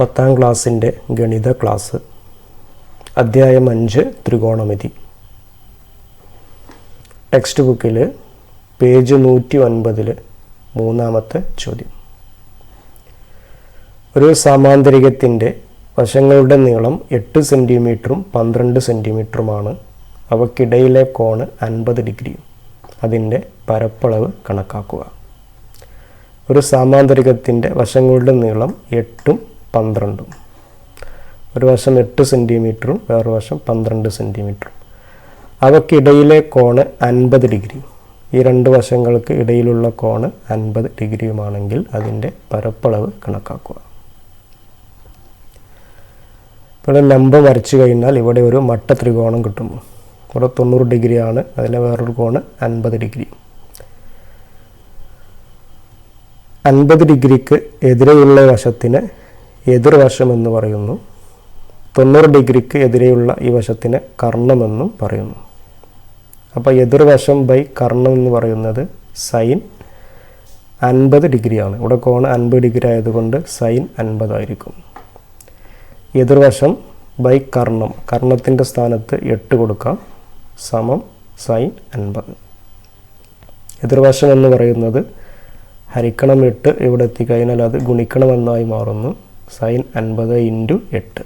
പത്താം ക്ലാസ്സിന്റെ ഗണിത ക്ലാസ് അധ്യായം അഞ്ച് ത്രികോണമിതി. ടെക്സ്റ്റ് ബുക്കിൽ പേജ് നൂറ്റി ഒൻപതിൽ മൂന്നാമത്തെ ചോദ്യം. ഒരു സമാന്തരികത്തിന്റെ വശങ്ങളുടെ നീളം എട്ട് സെന്റിമീറ്ററും പന്ത്രണ്ട് സെന്റിമീറ്ററുമാണ് അവക്കിടയിലെ കോണ് അൻപത് ഡിഗ്രിയും. അതിന്റെ പരപ്പളവ് കണക്കാക്കുക. ഒരു സാമാന്തരികത്തിന്റെ വശങ്ങളുടെ നീളം എട്ടും പന്ത്രണ്ടും. ഒരു വശം എട്ട് സെന്റിമീറ്ററും വേറൊരു വശം പന്ത്രണ്ട് സെന്റിമീറ്ററും അവക്കിടയിലെ കോണ് അൻപത് ഡിഗ്രി. ഈ രണ്ട് വശങ്ങൾക്ക് ഇടയിലുള്ള കോണ് അൻപത് ഡിഗ്രിയുമാണെങ്കിൽ അതിന്റെ പരപ്പളവ് കണക്കാക്കുക. ഇവിടെ ലംബം വരച്ചു കഴിഞ്ഞാൽ ഇവിടെ ഒരു മട്ട ത്രികോണം കിട്ടുന്നു. ഇവിടെ തൊണ്ണൂറ് ഡിഗ്രിയാണ് അതിലെ വേറൊരു കോണ് അൻപത് ഡിഗ്രി. അൻപത് ഡിഗ്രിക്ക് എതിരെയുള്ള വശത്തിന് എതിർവശം എന്ന് പറയുന്നു. തൊണ്ണൂറ് ഡിഗ്രിക്ക് എതിരെയുള്ള ഈ വശത്തിന് കർണമെന്നും പറയുന്നു. അപ്പോൾ എതിർവശം ബൈ കർണം എന്ന് പറയുന്നത് സൈൻ അൻപത് ഡിഗ്രിയാണ്. ഇവിടെ കോണ് അൻപത് ഡിഗ്രി ആയതുകൊണ്ട് സൈൻ അൻപതായിരിക്കും എതിർവശം ബൈ കർണം കർണത്തിന്റെ സ്ഥാനത്ത് എട്ട് കൊടുക്കാം. സമം സൈൻ അൻപത്. എതിർവശം എന്ന് പറയുന്നത് ഹരിക്കണം എട്ട് ഇവിടെ എത്തിക്കഴിഞ്ഞാൽ അത് ഗുണിക്കണമെന്നായി മാറുന്നു. സൈൻ അൻപത് ഇന്റു എട്ട്.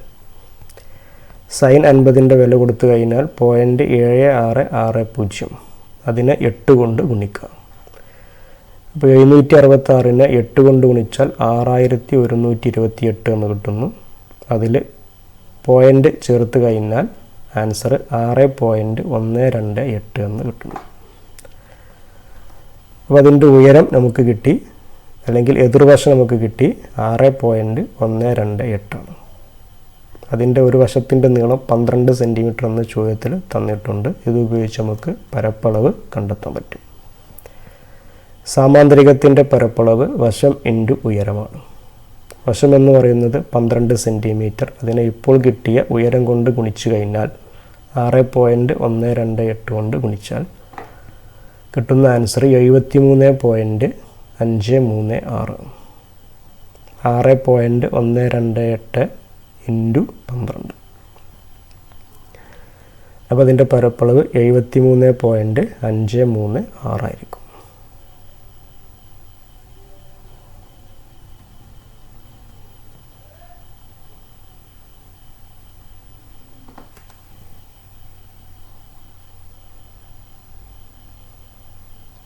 സൈൻ അൻപതിന്റെ വില കൊടുത്തു കഴിഞ്ഞാൽ പോയിന്റ് ഏഴ് ആറ് ആറ് പൂജ്യം. അതിനെ എട്ട് കൊണ്ട് ഗുണിക്കുക. അപ്പോൾ എഴുന്നൂറ്റി അറുപത്താറിനെ എട്ട് കൊണ്ട് ഗുണിച്ചാൽ ആറായിരത്തി ഒരുന്നൂറ്റി ഇരുപത്തി എട്ട് എന്ന് കിട്ടുന്നു. അതിൽ പോയിന്റ് ചേർത്ത് കഴിഞ്ഞാൽ ആൻസർ ആറ് പോയിന്റ് ഒന്ന് രണ്ട് എട്ട് എന്ന് കിട്ടുന്നു. അപ്പോൾ അതിന്റെ ഉയരം നമുക്ക് കിട്ടി അല്ലെങ്കിൽ എതിർവശം നമുക്ക് കിട്ടി ആറ് പോയിന്റ് ഒന്ന് രണ്ട് എട്ടാണ് അതിന്റെ ഒരു വശത്തിന്റെ നീളം പന്ത്രണ്ട് സെന്റിമീറ്റർ എന്ന ചോദ്യത്തിൽ തന്നിട്ടുണ്ട്. ഇത് ഉപയോഗിച്ച് നമുക്ക് പരപ്പളവ് കണ്ടെത്താൻ പറ്റും. സാമാന്തരികത്തിന്റെ പരപ്പളവ് വശം ഇന്റു ഉയരമാണ്. വശം എന്ന് പറയുന്നത് പന്ത്രണ്ട് സെന്റിമീറ്റർ അതിനെ ഇപ്പോൾ കിട്ടിയ ഉയരം കൊണ്ട് ഗുണിച്ചു കഴിഞ്ഞാൽ ആറ് പോയിന്റ് ഒന്ന് രണ്ട് എട്ട് കൊണ്ട് ഗുണിച്ചാൽ കിട്ടുന്ന ആൻസർ എഴുപത്തി മൂന്ന് പോയിന്റ് അഞ്ച് മൂന്ന് ആറ്. ആറ് പോയിന്റ് ഒന്ന് രണ്ട് എട്ട് ഇന്റു പന്ത്രണ്ട്. അപ്പോൾ അതിന്റെ പരപ്പളവ് എഴുപത്തി മൂന്ന് പോയിന്റ് അഞ്ച് മൂന്ന് ആറായിരിക്കും.